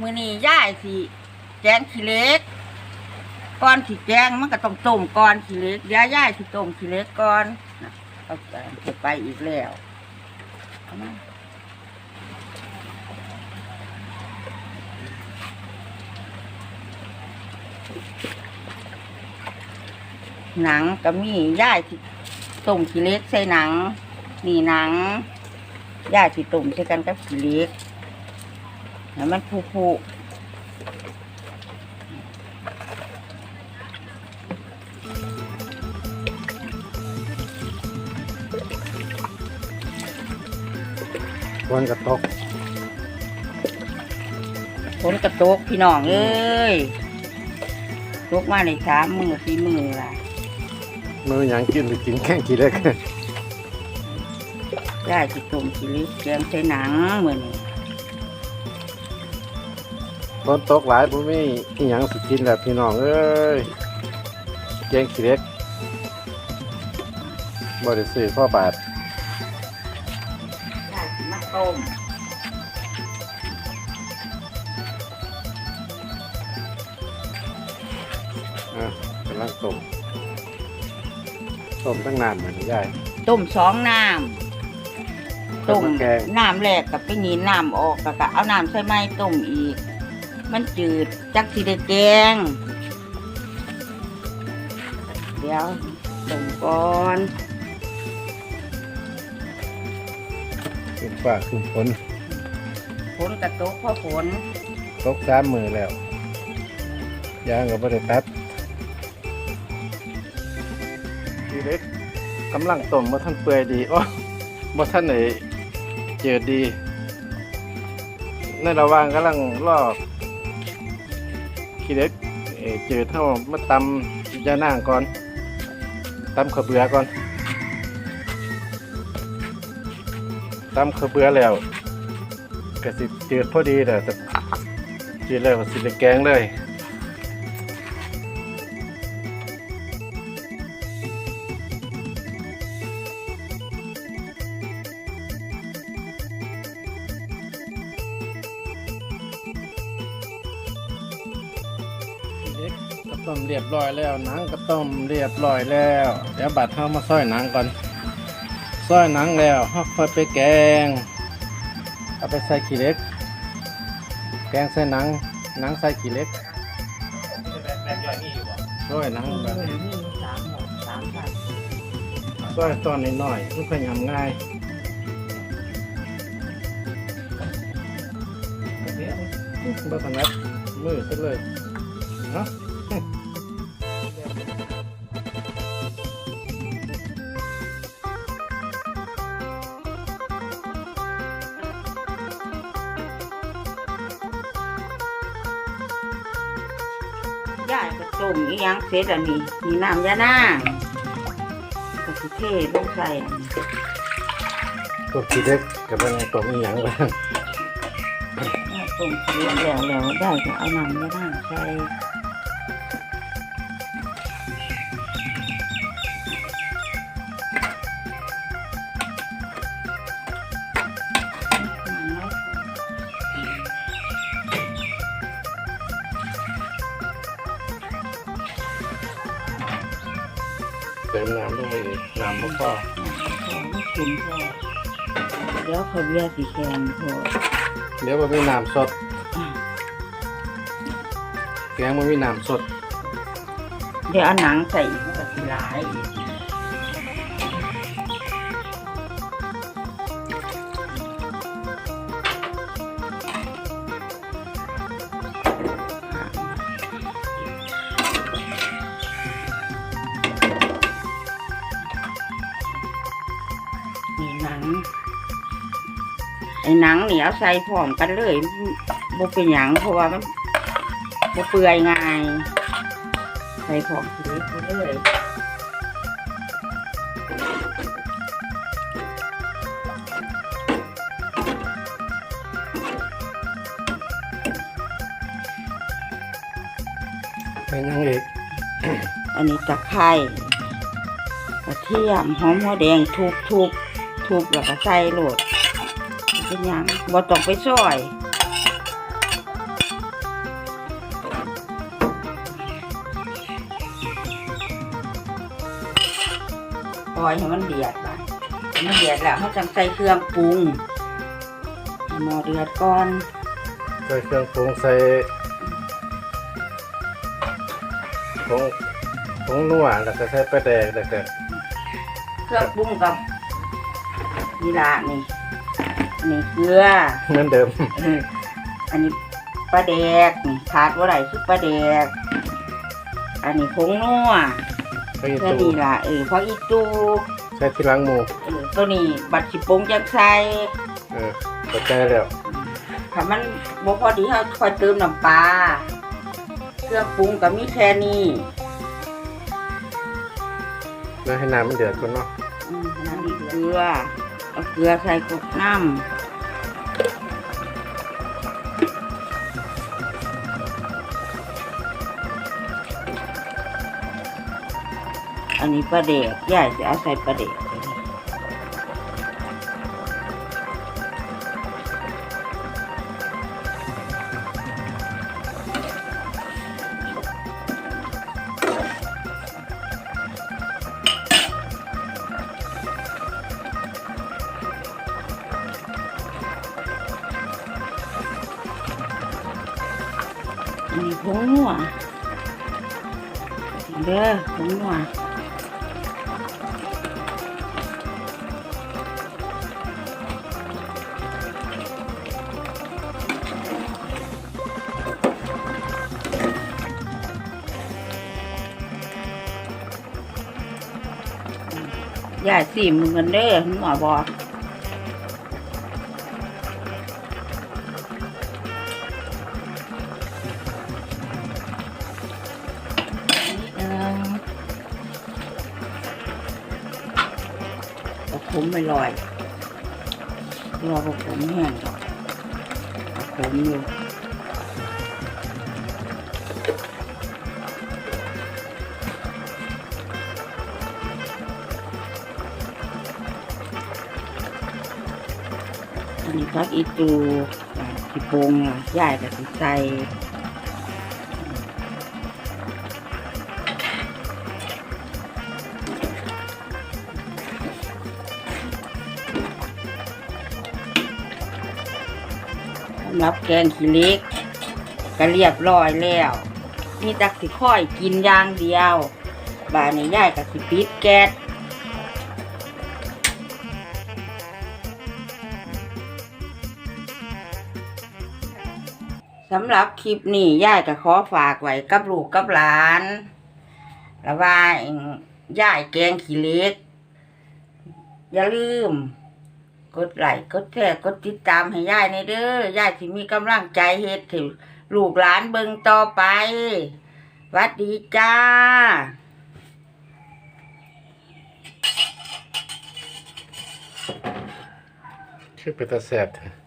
มือนี้ย่ายสิแกงขี้เล็กก่อนสิแกงมันก็ต้องต้มก่อนขี้เล็กย่าย่ายสิต้มขี้เล็กก่อนนะเอาแกงเก็บไปอีกแล้วเอามาหนังก็มีย่ายสิต้มขี้เล็กใส่หนังนี่หนังย่ายสิต้มใส่กันกับขี้เล็ก ให้มันฟูฟูวันกระตกฝนกระตกพี่น้องเอ้ยตกมาในสามมือสี่มือละมือหยังกินหรือกินแข้งกี่เล็กย่าจิตุ่มสิลิแกงใส่หนังมือนี่ ฝนตกหลายผมมีอีหยังสิกินแบบพี่น้องเอ้ยแกงขี้เล็กบ่ได้ซื้อพ่อบาทย่าสิมาต้มอะกำลังต้มต้มตั้งนานเหมือนยายต้มสองน้ำต้มต้มแกงน้ำแรกกับไปหนีน้ำออกแล้วก็เอาน้ำใส่ไม้ต้มอีก มันจืดจักสิได้แกง เดี๋ยวต้มก่อนขึ้นฟ้าขึ้นฝนฝนกระตกเพราะฝนตกสามมือแล้วยางก็บ่ได้ตัดขี้เล็กกำลังต้มบ่ทันเปื่อยดีโอ้บ่ทันไหนเจืดดี ในระหว่างกำลังลอก ขี้เล็กเอ่อเท่ามาตำยานางก่อนตำข้าวเบือก่อนตำข้าวเบือแล้วก็สิจืดพอดีแต่เจืดแล้วก็สิได้แกงเลย ต้มเรียบร้อยแล้วหนังกระต้มเรียบร้อยแล้ว เดี๋ยวบัดเฮามาซอยหนังก่อนซอยหนังแล้วเฮาค่อยไปแกงเอาไปใส่ขี้เหล็ก แกงใส่หนังหนังใส่ขี้เหล็กซอยหนังแบบนี้มีสามหมดสามพันซอยตอนน้อยๆมันพยายามง่ายบ่ถนัดมือซะเลยเนาะ ย่ายก็ต้มอีหยังเสร็จแล้วนี่มีน้ำยานางก็สิเทลงใส่ตัวขี้เหล็กกับเป็นตัวมีหยังบ้าง ต้มเสร็จแล้วแล้วได้ก็เอาน้ำยานางใส่ ติมน้ำลงไปอีกน้ำบ่พอพอไม่คุ้นพอเดี๋ยวเขาเบียร์สีแข็งพอเดี๋ยวมันมีน้ำสด แกงมันมีน้ำสด เดี๋ยวเอาหนังใส่อีกมันก็สิหลายอีก อ้หนังนี่เอาใส่พร้อมกันเลยบ่เป็นหยังเพราะว่ามันบ่เปื่อยง่ายใส่พร้อมทีนี้ไปเลยเป็นยังอีกอันนี้ตะไคร้กระเทียมหอมหัวแดงทุบทุบทุบแล้วก็ใส่โหลด เป็นอย่างบ่ต้องไปซอยปล่อยให้มันเดือดไปมันเดือดแล้วเขาจังใส่เครื่องปรุงหมอเดือดก่อนใส่เครื่องปรุงใส่ของของนัวแล้วก็ใส่ปลาแดงแล้วก็เครื่องปรุงกับนี่ละนี่ นนี้เกลือเหมือนเดิม เอออันนี้ปลาแดกนี่ขาดว่าไรคือปลาแดก อันนี้ผงนัวไปอีกแค่ตูนี้ล่ะเออเพราะอีตูใส่ที่หล้างหมูเออตัวนี้บัตรสิปรุงจังใส่เออเข้าใจแล้วถ้ามันบ่พอดีเขาคอยเติมน้ำปลาเครื่องปรุงก็มีแค่นี้แล้วให้น้ำมันเดือดก่อนเนาะอืมน้ำเกลือเอาเกลือใส่กบน้ำ นนี้ปลาเด็กยายจะเอาใส่ปลาเด็กอันนี้ผงนัวเด้อผงนัว ยายสิมึงกันเด้อหมอบอกเออเอาขมไม่ลอยรอเอาขมแห้งก่อนเอาขมอยู่ พักอีตูอ่าที่ปงอะย่ายกับสิใสรับแกงขี้เล็กก็เรียบร้อยแล้ว มีตักสิค่อยกินอย่างเดียว บานนี้ย่ายกับสิปิดแก๊ส สำหรับคลิปนี้ย่ายก็ขอฝากไว้กับลูกกับหลานแล้วว่าย่ายแกงขี้เล็ก อย่าลืม กดไลค์กดแชร์กดติดตามให้ยายในเด้อยายที่มีกำลังใจเฮ็ดถึงลูกหลานเบิ่งต่อไปวัดดีจ้าชื่อเป็นตาแสบเถอะ